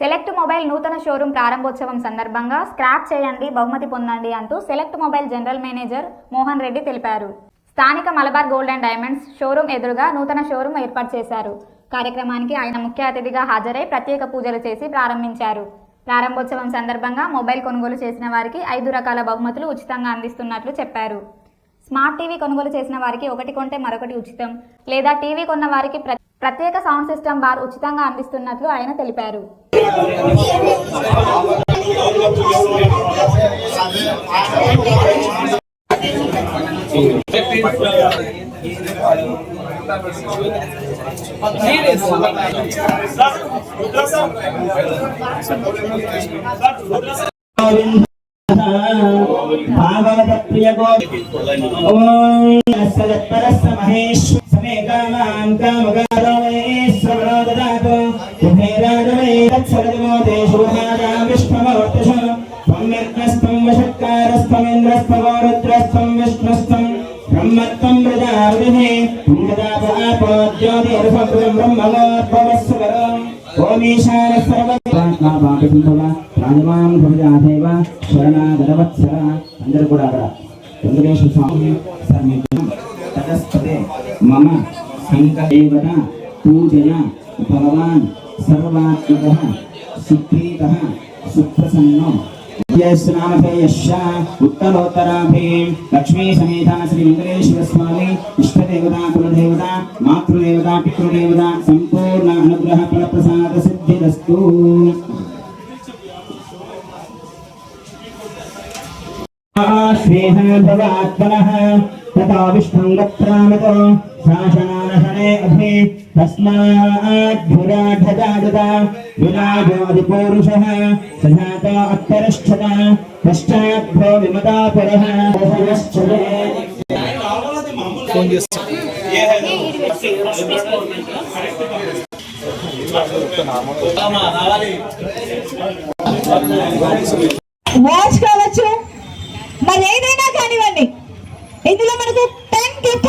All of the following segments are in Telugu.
సెలెక్ట్ మొబైల్ నూతన షోరూం ప్రారంభోత్సవం సందర్భంగా స్క్రాప్ చేయండి బహుమతి పొందండి అంటూ select mobile general manager Mohan Reddy తెలిపారు. స్థానిక Malabar gold and diamonds showroom ఎదురుగా నూతన షోరూం ఏర్పాటు చేశారు. కార్యక్రమానికి ఆయన ముఖ్య అతిథిగా హాజరై ప్రత్యేక పూజలు చేసి ప్రారంభించారు. ప్రారంభోత్సవం సందర్భంగా మొబైల్ కొనుగోలు చేసిన వారికి ఐదు రకాల బహుమతులు ఉచితంగా అందిస్తున్నట్లు చెప్పారు. స్మార్ట్ టీవీ కొనుగోలు చేసిన వారికి ఒకటి కొంటే మరొకటి ఉచితం లేదా టీవీ కొన్న వారికి ప్రత్యేక సౌండ్ సిస్టమ్ బార్ ఉచితంగా అందిస్తున్నట్లు ఆయన తెలిపారు భాగవత ప్రియ గోత్పరస్త మహేష్ సమే కామాన్ కామగారమే తత్సరదిమో దేశో మాదా విష్ణుమవర్తష త్వమ్యగ్నస్త్వం వషట్కారస్త్వమింద్రస్త్వగో రుద్రస్త్వం విష్ణుస్త్వం బ్రహ్మత్వం ప్రజాపతిః తుంగదాపాపో జ్యోతిరసమృతం బ్రహ్మగోద్భవస్వరం ఓమీశాన సర్వ బాటకుంభవ రాజమాం భుజాదేవ శరణాగరవత్సర అందరూ కూడా అక్కడ వెంకటేశ్వర స్వామి సన్నిధిలో తటస్థతే మమ సంకదేవత పూజయ భగవాన్ సర్వాత్మక సుప్రీత సుప్రసన్నో. ఉత్తరోత్తరాభి లక్ష్మీ సమేతాన శ్రీ వెంకటేశ్వర స్వామి ఇష్టదేవత కులదేవత మాతృదేవత పితృదేవత సంపూర్ణ అనుగ్రహ ఫలప్రసాద సిద్ధిరస్తు. శ్రీహ భవాత్మన తథా విష్ణుం గత్రామతో शासनानशने अभि तस्माद्भुराढजाडता विराजोऽधिपूरुषः सजातो अत्तरश्चत पश्चाद्भो विमता पुरः వాచ్ కావచ్చు మరి ఏదైనా కానివ్వండి ఇందులో మనకు టెన్ గిఫ్ట్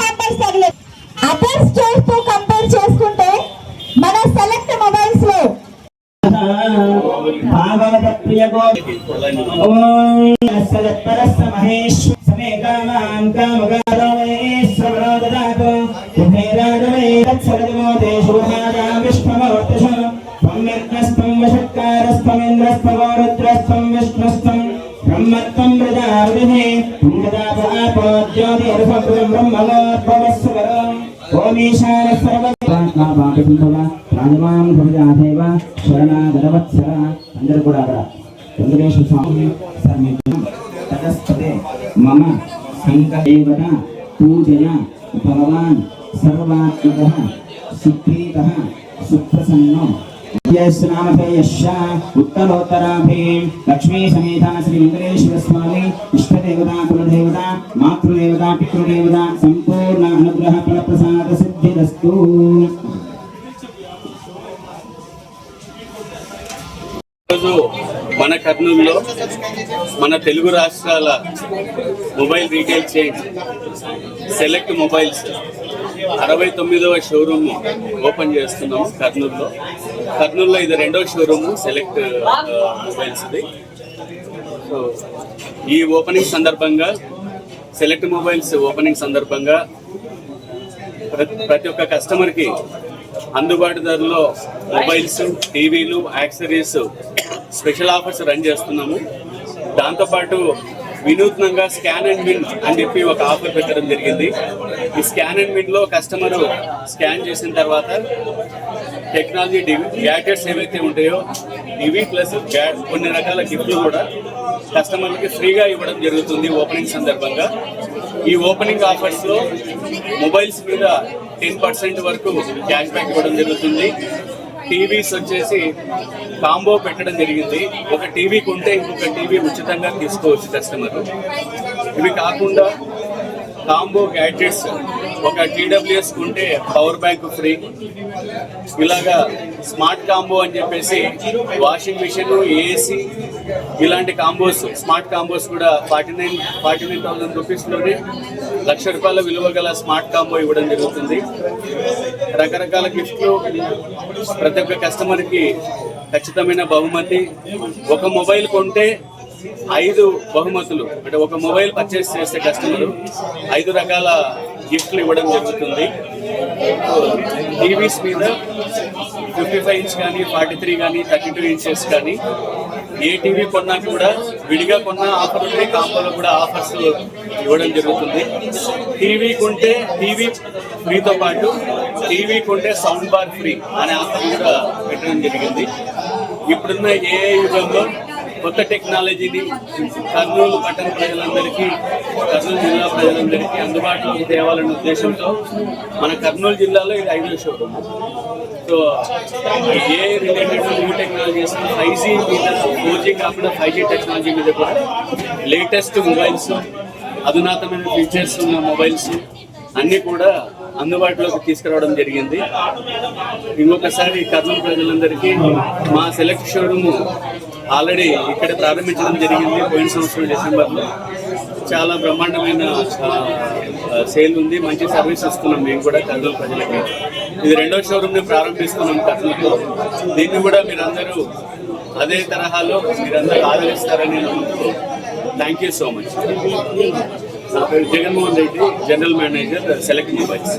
మన సెలెక్ట్ మొబైల్స్లో. భాగవత ప్రియ గోత్పరస్త మహేష్ సమే కామాన్ కామగారమే శ్రవణో దదాతు కుబేరాజమే తత్సరదిమో దేశో మాదా విష్ణుమవర్తష త్వమ్యగ్నస్త్వం రుద్రస్త్వం విష్ణుస్త్వం బ్రహ్మత్వం ప్రజాపతిః తుంగదాపాపో జ్యోతిరసమృతం బ్రహ్మగోద్భవస్వరం సర్వ బాటకుంభవ రాజమాం భుజాదేవ శరణాగరవత్సర అందరూ కూడా అక్కడ. వెంకటేశ్వర స్వామి సన్నిధిలో తటస్థతే మమ సంకదేవత పూజయ భగవాన్ సర్వాత్మక సుప్రీత సుప్రసన్నో యస్నామధేయశ్చ ఉత్తరోత్తరాభిం లక్ష్మీ సమేత శ్రీ వెంకటేశ్వర స్వామి ఇష్టదేవత కులదేవత మాతృదేవత పితృదేవత సంపూర్ణ అనుగ్రహ ఫలప్రసాద సిద్ధిరస్తు ఈరోజు మన కర్నూలులో మన తెలుగు రాష్ట్రాల mobile retail chain select mobiles అరవై తొమ్మిదవ షోరూమ్ ఓపెన్ చేస్తున్నాం కర్నూలులో. కర్నూలులో ఇది రెండవ షోరూమ్ సెలెక్ట్ మొబైల్స్ది సో ఈ ఓపెనింగ్ సందర్భంగా సెలెక్ట్ మొబైల్స్ ఓపెనింగ్ సందర్భంగా ప్రతి ఒక్క కస్టమర్కి అందుబాటు ధరలో మొబైల్స్ టీవీలు యాక్సరీస్ స్పెషల్ ఆఫర్స్ రన్ చేస్తున్నాము. దాంతోపాటు వినూత్నంగా స్కాన్ అండ్ విన్ అని చెప్పి ఒక ఆఫర్ పెట్టడం జరిగింది. ఈ స్కాన్ అండ్ విన్లో కస్టమర్ స్కాన్ చేసిన తర్వాత టెక్నాలజీ గ్యాడ్జెట్స్ ఏవైతే ఉంటాయో ఇవి ప్లస్ కొన్ని రకాల గిఫ్ట్లు కూడా కస్టమర్లకి ఫ్రీగా ఇవ్వడం జరుగుతుంది ఓపెనింగ్ సందర్భంగా. ఈ ఓపెనింగ్ ఆఫర్స్లో మొబైల్స్ మీద టెన్ పర్సెంట్ వరకు క్యాష్ బ్యాక్ ఇవ్వడం జరుగుతుంది. టీవీస్ వచ్చేసి కాంబో పెట్టడం జరిగింది. ఒక టీవీ కొంటే ఇంకొక టీవీ ఉచితంగా తీసుకోవచ్చు కస్టమర్ ఇవి కాకుండా కాంబో గ్యాడ్జెట్స్ ఒక టీడబ్ల్యూఎస్ కొంటే పవర్ బ్యాంక్ ఫ్రీ. ఇలాగా స్మార్ట్ కాంబో అని చెప్పేసి వాషింగ్ మిషన్ ఏసీ ఇలాంటి కాంబోస్ స్మార్ట్ కాంబోస్ కూడా forty nine forty nine thousand రూపీస్లోనే lakh రూపాయల విలువ గల స్మార్ట్ కాంబో ఇవ్వడం జరుగుతుంది. రకరకాల గిఫ్ట్లు ప్రతి ఒక్క కస్టమర్కి ఖచ్చితమైన బహుమతి. ఒక మొబైల్ కొంటే ఐదు బహుమతులు. అంటే ఒక మొబైల్ పర్చేస్ చేస్తే కస్టమర్ ఐదు రకాల గిఫ్ట్లు ఇవ్వడం జరుగుతుంది. టీవీస్ మీద ఫిఫ్టీ ఫైవ్ ఇంచ్ కానీ ఫార్టీ త్రీ కానీ థర్టీ టూ ఇంచెస్ కానీ ఏ టీవీ కొన్నా కూడా విడిగా కొన్న ఆఫర్ ఉంది కాంపోలో కూడా ఆఫర్స్ ఇవ్వడం జరుగుతుంది. టీవీ కొంటే టీవీ ఫ్రీతో పాటు టీవీ కొంటే సౌండ్ బార్ ఫ్రీ అనే ఆఫర్ కూడా పెట్టడం జరిగింది. ఇప్పుడున్న ఏ యుగంలో కొత్త టెక్నాలజీని కర్నూలు పట్టణ ప్రజలందరికీ కర్నూలు జిల్లా ప్రజలందరికీ అందుబాటులోకి తేవాలనే ఉద్దేశంతో మన కర్నూలు జిల్లాలో ఇది ఐదో showroom so a related new technologies five G మీద ఫోర్ జీ కాకుండా ఫైవ్ జీ టెక్నాలజీ మీద కూడా లేటెస్ట్ మొబైల్స్ అధునాతమైన ఫీచర్స్ ఉన్న మొబైల్స్ అన్నీ కూడా అందుబాటులోకి తీసుకురావడం జరిగింది. ఇంకొకసారి కర్నూలు ప్రజలందరికీ మా సెలెక్ట్ షోరూము ఆల్రెడీ ఇక్కడ ప్రారంభించడం జరిగింది. పోయిన సంవత్సరం డిసెంబర్లో. చాలా బ్రహ్మాండమైన సేల్ ఉంది. మంచి సర్వీస్ ఇస్తున్నాం మేము కూడా కర్నూలు ప్రజలకి. ఇది రెండో షోరూమ్ని ప్రారంభిస్తున్నాం కర్నూలులో. దీన్ని కూడా మీరందరూ అదే తరహాలో మీరందరూ ఆదరిస్తారని నమ్ముతూ థ్యాంక్ యూ సో మచ్ నా పేరు Jaganmohan Reddy general manager select mobiles